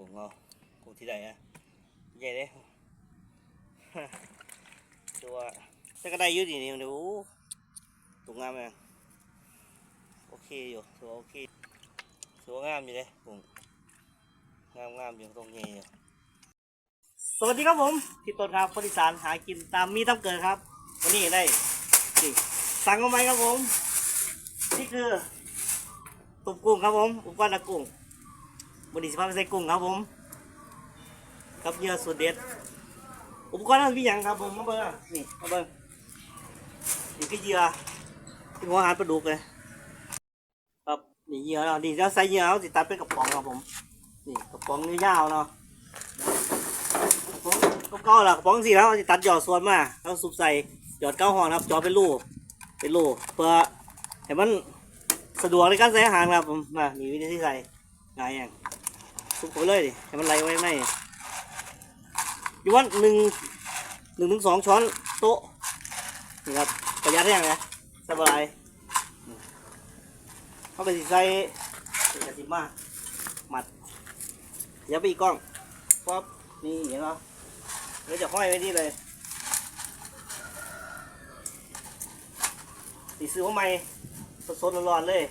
กุ้งเอากุ้งที่ไหนอะใหญ่เลยตัวจะก็ได้อยืดนี่นี่เดี๋ยวตัวงามเลยโอเคอยู่ตัวโอเคตัวงามอยู่เลยกุ้งงามงามอยู่ตรงนี้อยู่สวัสดีครับผมพี่ต้นครับคนอีสานหากินตามมีตาเกิดครับ วันนี้ได้นี่สั่งเอาไหมครับผม นี่คือตุ่มกุ้งครับผมอุปกรณ์ดักกุ้ง บนนี้สิพาไปใส่กุ้งครับผม กับเหยื่อสูตรเด็ด อุปกรณ์นั้นมีอย่างครับผมมาเบิ่งอะนี่มาเบิ่งนี่คือเหยื่อที่หัวอาหารปลาดุกเลยครับนี่เหยื่อเรานี่เราใส่เหยื่อเราสิตัดเป็นกระป๋องครับผม นี่กระป๋องยาวเนาะกระป๋องเก้าๆล่ะกระป๋องสี่แล้วเราสิตัดหยอดส่วนมาแล้วสุบใส่หยอดเก้าห่อนะครับจอเป็นรูเป็นรูเพื่อให้มันสะดวกในการใส่อาหารครับผมมานี่วิธีที่ใส่ง่ายอย่าง ซุปเข้าไปเลยดิให้มันไหลไว้ไหมอยู่ว่าหนึ่งหนึ่งถึงสองช้อนโต๊ะนี่ครับประหยัดแห้งนะสบายเข้าไปสิใส่กระติบมาหมัดเดี๋ยวไปอีกกล้องป๊อบนี่เห็นไหมเดี๋ยวจะห้อยไว้นี่เลยสีซื้อมาใหม่สดๆร้อนๆเลย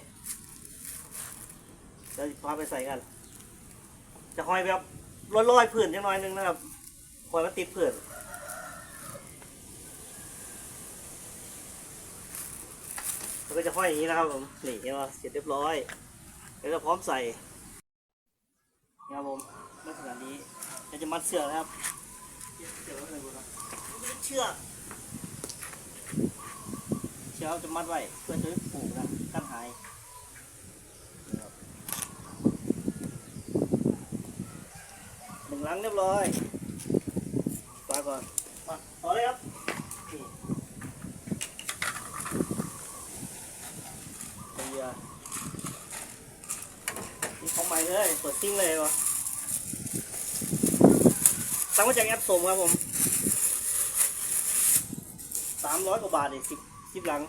เดี๋ยวพาไปใส่กัน จะห้อยแบบลอยๆผื่นจังหน่อยหนึงนะครับคอยมาติดเพื่อนแล้วก็จะห้อยอย่างนี้นะครับผมนี่เห็นไหมเสร็จเรียบร้อยแล้วก็พร้อมใส่นี่ครับผมลักษณะนี้เราจะมัดเชือกนะครับเชือกไว้เลยครับเชือกเชือกจะมัดไว้เพื่อจะได้ผูกนะกันหายนี่ครับ หนึ่งหลังเรียบร้อยปลาก่อนมาต่อเลยครับนี่เบียร์นี่ของใหม่เลยเปิดซิ่งเลยวะสั่งมาจากแอปสมครับผมสามร้อยกว่าบาทเลยสิบสิบหลัง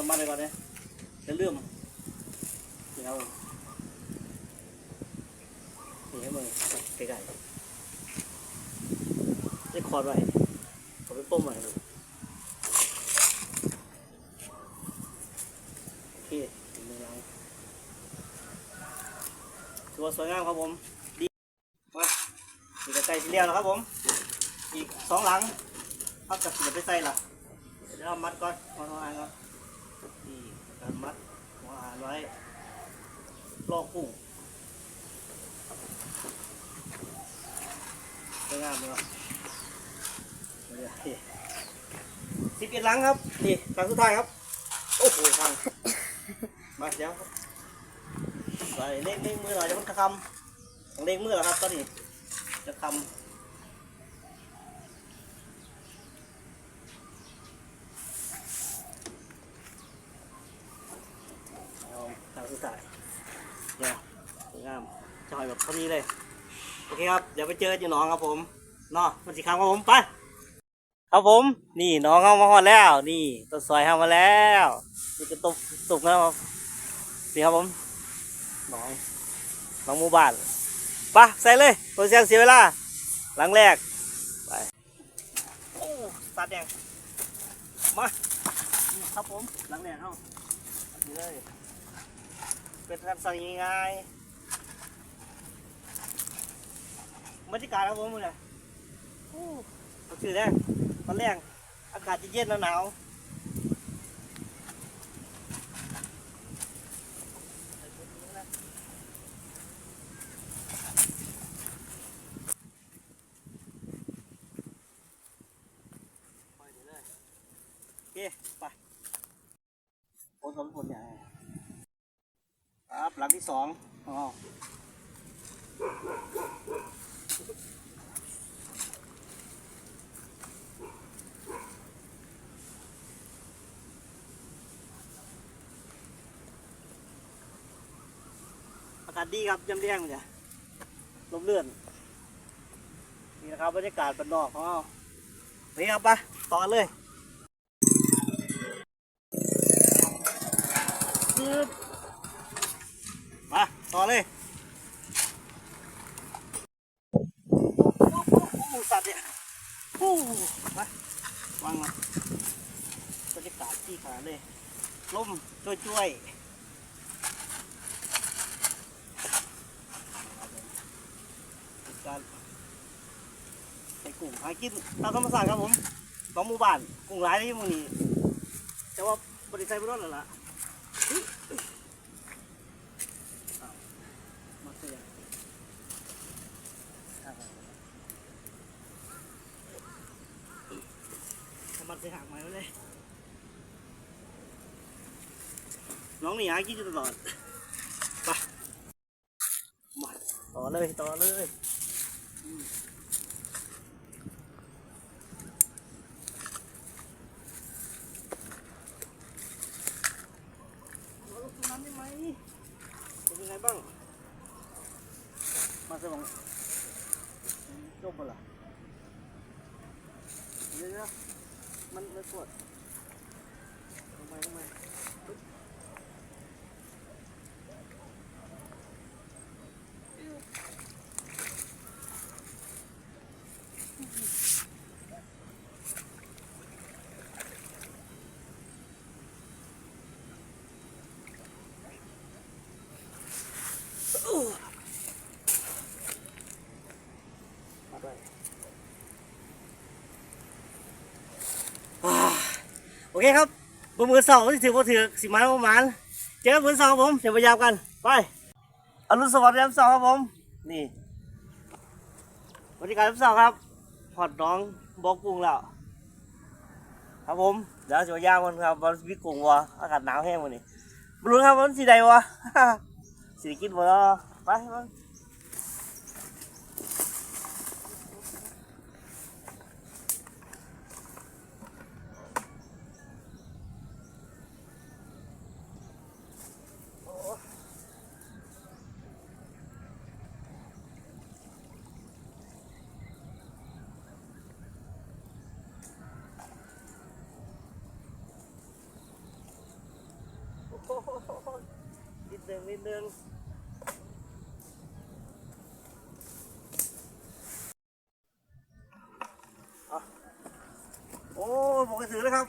ข้างล่าไปก่อนเนี่ยจะเลื่อมนี่ครับผมนี่ให้มึงใกล้ๆได้คอร์ดไว้เอาไปป้มไว้ดูโอเคถึงมือเราถือว่าสวยงามครับผม ดีมานี่ก็ใส่ทีเดียวแล้วครับผม อีกสองหลังพักกับสิบไปใส่ละเดี๋ยวเรามัดก่อนมัดหัวอาหารก่อน การมัดหัวอาหารไว้ลอกกุ้งสวยงามเลยครับสิบเอ็ดลังครับ นี่ลังสุดท้ายครับ โอ้โหทางมาเดี๋ยวครับใส่เล่งเล่งมือหน่อยเดี๋ยวมันจะคำเล่งมือแล้วครับตอนนี้จะคำ เอาทางสุดท้ายเนี่ย สวยงามจอยแบบพอดีเลย โอเคครับ เดี๋ยวไปเจอเจ้าน้องครับผมเนาะมันสิคำครับผมไป ครับผม นี่น้องเข้ามาฮอดแล้ว นี่ต้นซอยเข้ามาแล้วนี่จะตบตุบนะครับนี่ครับผม น้อง น้องหมู่บ้านไปใส่เลยตัวเสียงเสียเวลา หลังแรก ไป โอ้ตาร์ทแดงมาครับผม หลังแรกเข้านี่เลย เป็นการสั่งง่ายๆ บรรยากาศครับผมเลยโอ้สดชื่นแรงตอนแรกอากาศจะเย็นหนาวโอเคไปโอ้สมผลใหญ่ครับหลังที่สองอ๋อาศดีครับยำแดงเนี่ยลมเลื่อน นี่นะครับบรรยากาศบ้านนอกของเรานี่ครับไปต่อเลยมาต่อเลยโอ้สัตว์เนี่ยโอ้มาวางมาบรรยากาศที่ขาเลยลมช่วยๆ การใส่กุ้งหากินตามธรรมชาติครับผมสองหมู่บ้านกุ้งหลายที่มึงนี้แต่ว่าบริษัทไม่รอดแล้วล่ะมาเสียมันเสียหักใหม่ไว้เลย น้องนี่หากินอยู่ตลอด ไปมาต่อเลย ต่อเลย เราลงทุนน้ำได้ไหมเป็นยังไงบ้าง มาสมองจบหมดละเยอะๆมันมันปวดทำไมทำไมปึ๊บมาด้วยอ่าโอ เคครับบนมือสองที่ถือว่าถือสิมาประมาณเจอกันมือสองผมเดี๋ยวพยายามกันไปอรุณสวัสดิ์ยามสองครับผมนี่บรรยากาศยามสองครับพอดน้องบอกกุ้งแล้วครับผมเดี๋ยวจะพยายามกันครับวันวิกุ้งวะอากาศหนาวแห้งวันนี้บรู้ครับวันสีใดวะสีกินหมดแล้วไป นิดนึงนิดนึงโอ้ผมก็ถือแล้วครับ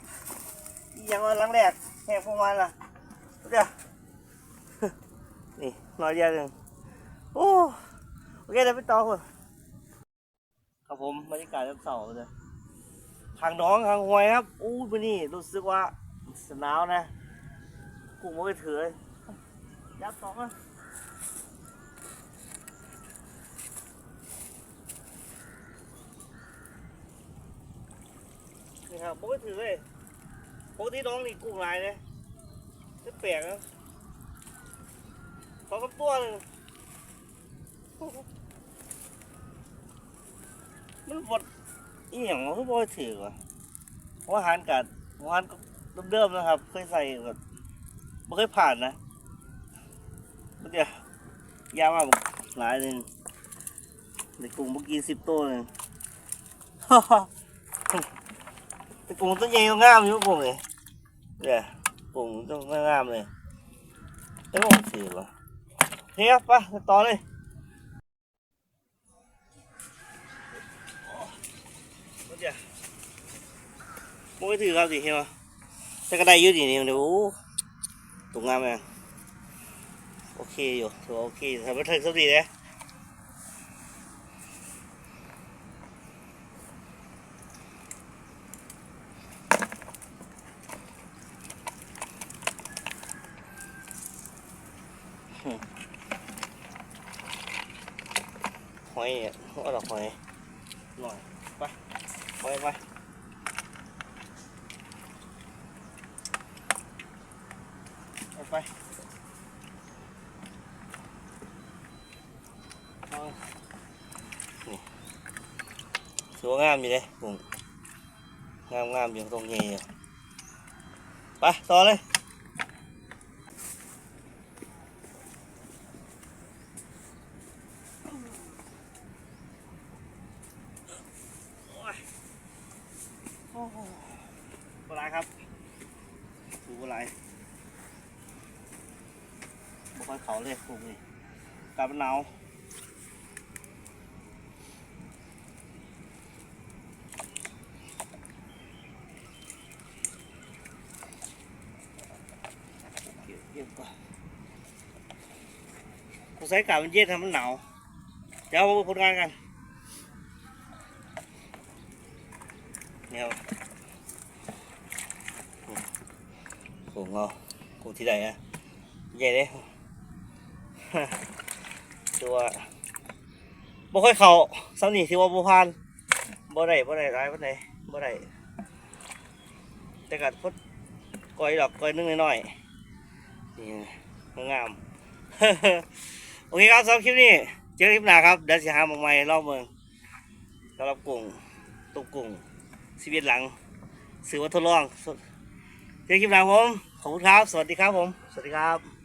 อีอย่างวันหลังแรกแหกพวกมันล่ะเดี๋ยวนี่น้อยเดียวหนึ่งโอ้โอเคเดี๋ยวไปต่อคนครับผมบรรยากาศน้ำเสาเลยทางน้องทางห้วยครับอู้วันนี้รู้สึกว่าหนาวนะ กูไม่ไปถือยับสองอะนี่ครับไม่ไปถือเลยปกติน้องนี่กุ้งลายเลยจะแปลกนะสองกับตัวหนึงมันบดอีหยังมันก็บ่ถือว่ะเพราะอาหารกัดอาหารก็เดิมๆนะครับ เคยใส่แบบ ไม่เคยผ่านนะมันเดี๋ยวยาวมากหลายหนึ่งในกลุ่มเมื่อกี้สิบตัวหนึ่งในกลุ่มต้นใหญ่ต้องงามอยู่กลุ่มเลยเนี่ยกลุ่มต้องงามเลยไม่บอกถือวะเฮ้ยไปต่อเลยมันเดียวมึงไม่ถือครับสิเฮ้ยแต่ก็ได้อยืดดีนี่เดี๋ยว ตรงงามไหมโอเคอยู่ถือว่าโอเคทำไปถึงสักทีนะหอยเนี่ยเอาดอกหอยหน่อยไปหอยไป ไปนี่สวยงามอยู่เลยงามงามอยู่ตรงนี้อยู่ไปต่อเลย ปลาครับดูปลาบ่ ค่อยเขาเลยพวกนี้กลับมันหนาวเก็บเก็บก่อนผมใส่กาบมันเย็นทำมันหนาวเดี๋ยวมาผลงานกันเนี่ยครับโอ้โหเงากูที่ไหนอะใหญ่เลย ตัวบ่ค่อยเขาซ้ำนี่ที่ว่าบ่ผ่านบ่ได้บ่ได้ร้ายบ่ได้บ่ได้แต่กัดพดก้อยดอกก้อยนึงน้อยๆนี่งามโอเคครับสำหรับคลิปนี้เจอกันคลิปหน้าครับเดี๋ยวจะหามงใหม่รอบเมืองสำหรับกุ้งตุกกุ้งชีวิตหลังสื่อวัตทดลองเจอกันคลิปหน้าผมขอบคุณครับ สวัสดีครับผม สวัสดีครับ